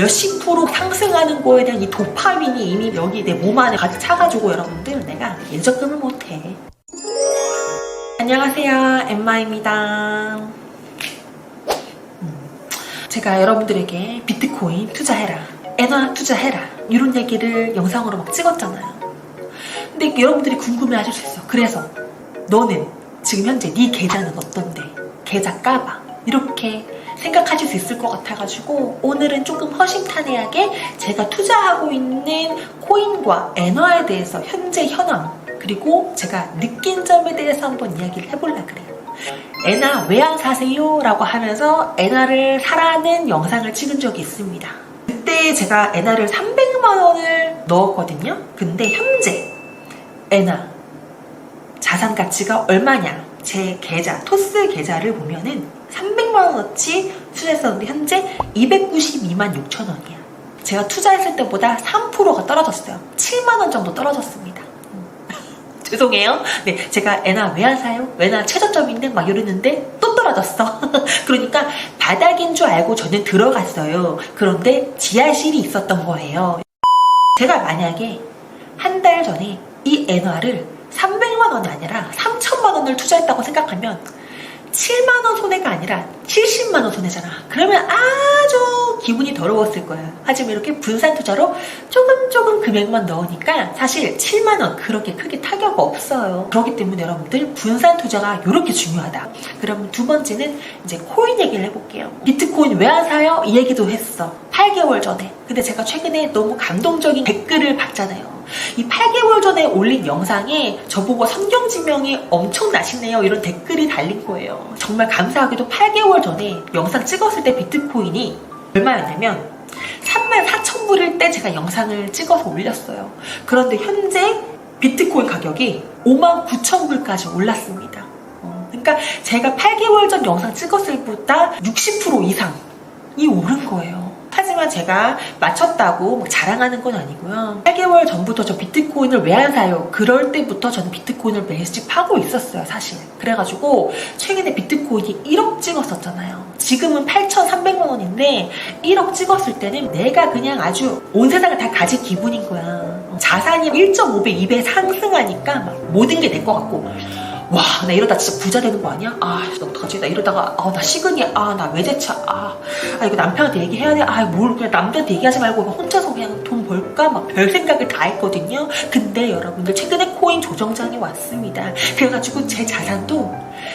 몇십 프로 상승하는 거에 대한 이 도파민이 이미 여기 내 몸 안에 가득 차가지고 여러분들 내가 예적금을 못해. 안녕하세요. 엠마입니다. 음, 제가 여러분들에게 비트코인 투자해라, 엔화 투자해라 이런 얘기를 영상으로 막 찍었잖아요. 근데 여러분들이 궁금해 하실 수 있어. 그래서 너는 지금 현재 네 계좌는 어떤데? 계좌 까봐. 이렇게 생각하실 수 있을 것 같아가지고 오늘은 조금 허심탄회하게 제가 투자하고 있는 코인과 엔화에 대해서 현재 현황 그리고 제가 느낀 점에 대해서 한번 이야기를 해보려 그래요. 엔화 왜 안 사세요? 라고 하면서 엔화를 사라는 영상을 찍은 적이 있습니다. 그때 제가 엔화를 300만 원을 넣었거든요. 근데 현재 엔화 자산 가치가 얼마냐? 제 계좌, 토스 계좌를 보면은 300만 원어치 투자했었는데 현재 292만 6천 원이야. 제가 투자했을 때보다 3%가 떨어졌어요. 7만 원 정도 떨어졌습니다. 음. 죄송해요. 네, 제가 애나 왜 안 사요? 왜나 최저점인데 막 이러는데 또 떨어졌어. 그러니까 바닥인 줄 알고 저는 들어갔어요. 그런데 지하실이 있었던 거예요. 제가 만약에 한 달 전에 이 엔화를 300만 원이 아니라 3천만 원을 투자했다고 생각하면 7만 원 손해가 아니라 70만 원 손해잖아. 그러면 아주 기분이 더러웠을 거야. 하지만 이렇게 분산 투자로 조금 조금 금액만 넣으니까 사실 7만 원 그렇게 크게 타격 없어요. 그렇기 때문에 여러분들 분산 투자가 이렇게 중요하다. 그럼 두 번째는 이제 코인 얘기를 해볼게요. 비트코인 왜 안 사요? 이 얘기도 했어. 8개월 전에. 근데 제가 최근에 너무 감동적인 댓글을 봤잖아요. 이 8개월 전에 올린 영상에 저보고 성경지명이 엄청 나시네요 이런 댓글이 달린 거예요 정말 감사하게도 8개월 전에 영상 찍었을 때 비트코인이 얼마였냐면 3만 4천 불일 때 제가 영상을 찍어서 올렸어요. 그런데 현재 비트코인 가격이 5만 9천 불까지 올랐습니다. 어, 그러니까 제가 8개월 전 영상 찍었을 때보다 60% 이상이 오른 거예요 하지만 제가 막 자랑하는 건 아니고요. 8개월 전부터 저 비트코인을 왜 안 사요? 그럴 때부터 저는 비트코인을 매일씩 파고 있었어요, 사실. 그래가지고 최근에 비트코인이 1억 찍었었잖아요. 지금은 8,300만 원인데 1억 찍었을 때는 내가 그냥 아주 온 세상을 다 가진 기분인 거야. 자산이 1.5배, 2배 상승하니까 막 모든 게 내 것 같고 와, 나 이러다 진짜 부자 되는 거 아니야? 아, 나 어떡하지? 나 이러다가, 아, 나 시근이야. 아, 나 외제차. 아, 아, 이거 남편한테 얘기해야 돼. 아, 뭘, 그냥 남편한테 얘기하지 말고 혼자서 그냥 돈 벌까? 막 별 생각을 다 했거든요. 근데 여러분들, 최근에 코인 조정장이 왔습니다. 그래가지고 제 자산도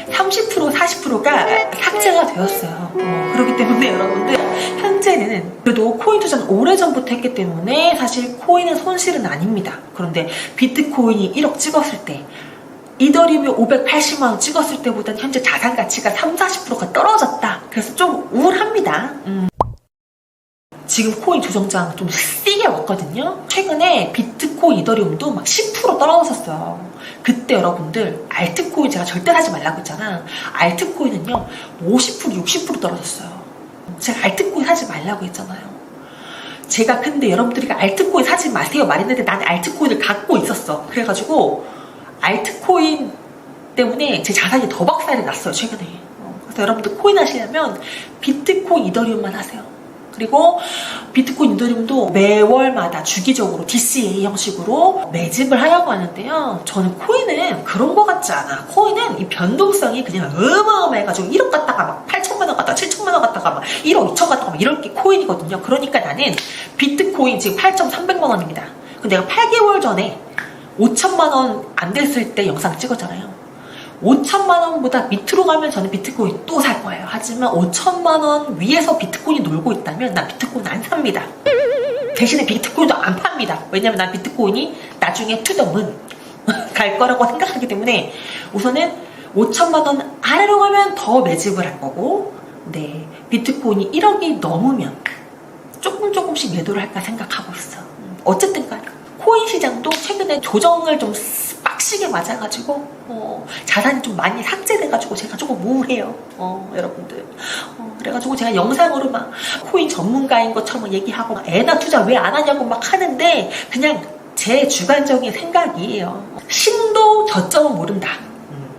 30%, 40%가 삭제가 되었어요. 어, 그렇기 때문에 여러분들, 현재는 그래도 코인 투자는 오래전부터 했기 때문에 사실 코인은 손실은 아닙니다. 그런데 비트코인이 1억 찍었을 때, 이더리움이 580만 원 찍었을 때보다는 현재 자산 가치가 3, 40%가 떨어졌다. 그래서 좀 우울합니다. 음. 지금 코인 조정장 좀 세게 왔거든요. 최근에 비트코인, 이더리움도 막 10% 떨어졌었어요. 그때 여러분들 알트코인 제가 절대 사지 말라고 했잖아. 알트코인은요 50% 60% 떨어졌어요. 제가 알트코인 사지 말라고 했잖아요. 제가 근데 여러분들이 알트코인 사지 마세요 말했는데 나는 알트코인을 갖고 있었어. 그래가지고 알트코인 때문에 제 자산이 더 박살이 났어요 최근에. 어, 그래서 여러분들 코인 하시려면 비트코인, 이더리움만 하세요. 그리고 비트코인, 이더리움도 매월마다 주기적으로 DCA 형식으로 매집을 하려고 하는데요. 저는 코인은 그런 거 같지 않아. 코인은 이 변동성이 그냥 어마어마해가지고 1억 갔다가 막 8천만 원 갔다가 7천만 원 갔다가 막 1억 2천 갔다가 막 이럴 게 코인이거든요. 그러니까 나는 비트코인 지금 8,300만 원입니다. 근데 내가 8개월 전에 5천만 원 안 됐을 때 영상 찍었잖아요. 5천만 원보다 밑으로 가면 저는 비트코인 또 살 거예요. 하지만 5천만 원 위에서 비트코인이 놀고 있다면 난 비트코인 안 삽니다. 대신에 비트코인도 안 팝니다. 왜냐면 난 비트코인이 나중에 투더문 갈 거라고 생각하기 때문에 우선은 5천만 원 아래로 가면 더 매집을 할 거고 네 비트코인이 1억이 넘으면 조금 조금씩 매도를 할까 생각하고 있어. 음, 어쨌든 간 코인 시장도 최근에 조정을 좀 빡시게 맞아가지고 어, 자산이 좀 많이 삭제돼가지고 제가 조금 우울해요. 어, 여러분들. 어, 그래가지고 제가 영상으로 막 코인 전문가인 것처럼 얘기하고 막 애나 투자 왜 안 하냐고 막 하는데 그냥 제 주관적인 생각이에요. 신도 저점은 모른다. 음.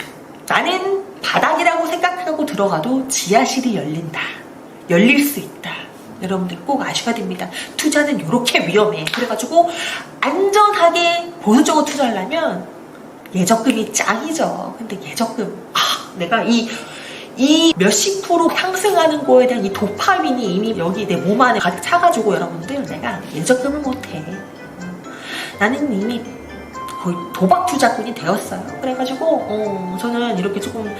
나는 바닥이라고 생각하고 들어가도 지하실이 열린다. 열릴 수 있다. 여러분들 꼭 아셔야 됩니다. 투자는 이렇게 위험해. 그래가지고 안전하게 보수적으로 투자하려면 예적금이 짱이죠. 근데 예적금, 아, 내가 이, 이 몇십 프로 상승하는 거에 대한 이 도파민이 이미 여기 내 몸 안에 가득 차가지고 여러분들 내가 예적금을 못해. 음, 나는 이미 거의 도박 투자꾼이 되었어요. 그래가지고, 어, 저는 이렇게 조금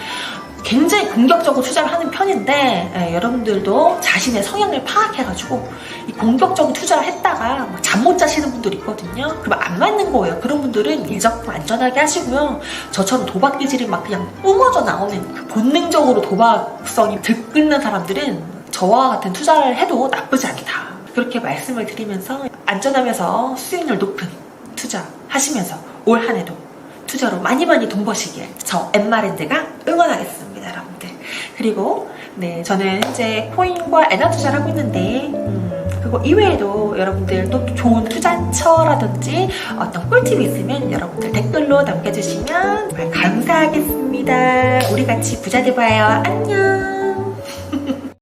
굉장히 공격적으로 투자를 하는 편인데 예, 여러분들도 자신의 성향을 파악해가지고 이 공격적인 투자를 했다가 잠 못 자시는 분들 있거든요. 그럼 안 맞는 거예요. 그런 분들은 예적금 안전하게 하시고요. 저처럼 도박 기질이 막 그냥 뿜어져 나오는 그 본능적으로 도박성이 들끓는 사람들은 저와 같은 투자를 해도 나쁘지 않다. 그렇게 말씀을 드리면서 안전하면서 수익률 높은 투자 하시면서 올 한 해도 투자로 많이 많이 돈 버시길 저 엠마랜드가 응원하겠습니다 여러분들. 그리고 네 저는 현재 코인과 에너 투자를 하고 있는데 음, 그거 이외에도 여러분들 또 좋은 투자처라든지 어떤 꿀팁이 있으면 여러분들 댓글로 남겨주시면 정말 감사하겠습니다. 우리 같이 부자 돼봐요. 안녕